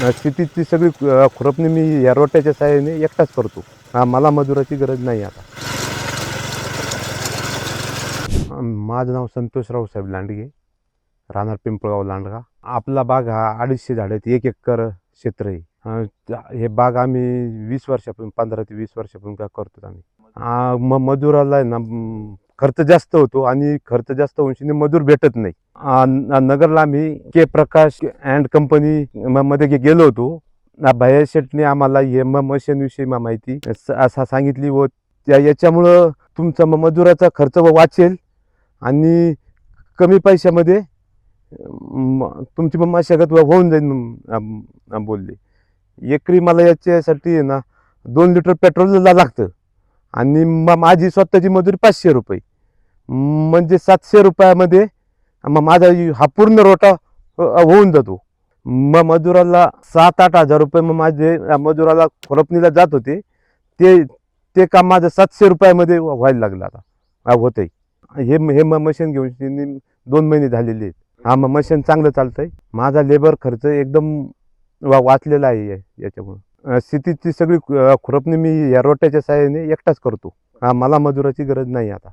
शेतीची सगळी खुरपणी मी या रोट्याच्या साहाय्याने एकटाच करतो. हा, मला मजुराची गरज नाही आता. माझं नाव संतोष रावसाहेब लांडगे राहणार पिंपळगाव लांडगा. आपला बाग हा अडीचशे झाड आहेत एक एकर क्षेत्र आहे. हे बाग आम्ही वीस वर्षापासून पंधरा ते वीस वर्षापासून का करतो आम्ही. मग मजुराला आहे ना खर्च जास्त होतो आणि खर्च जास्त होऊन मजूर भेटत नाही. नगरला आम्ही के प्रकाश अँड कंपनी मध्ये गेलो होतो. आ, भैया शेटने आम्हाला हे म मशीनविषयी मा- माहिती स- असा सांगितली व त्या याच्यामुळं तुमचा म- मजुराचा खर्च व वाचेल आणि कमी पैशामध्ये तुमची मग मशागत व- होऊन जाईल बोलली बोलले. एकरी मला याच्यासाठी ना दोन लिटर पेट्रोल लागतं. आणि मग माझी स्वतःची मजुरी पाचशे रुपये. म्हणजे सातशे रुपयामध्ये मग माझा हा पूर्ण रोटा होऊन जातो. मग मजुराला सात आठ हजार रुपये मग माझे मजुराला खुरपणीला जात होते. ते ते काम माझं सातशे रुपयामध्ये व्हायला लागलं आता. होत आहे हे मग हे मग मशीन घेऊन त्यांनी दोन महिने झालेले आहेत. हा मग मशीन चांगलं चालतंय. माझा लेबर खर्च एकदम वा वाचलेला आहे याच्यामुळं. शेतीची सगळी खुरपणी मी या रोट्याच्या साहाय्याने एकटाच करतो. हा मला मजुराची गरज नाही आता.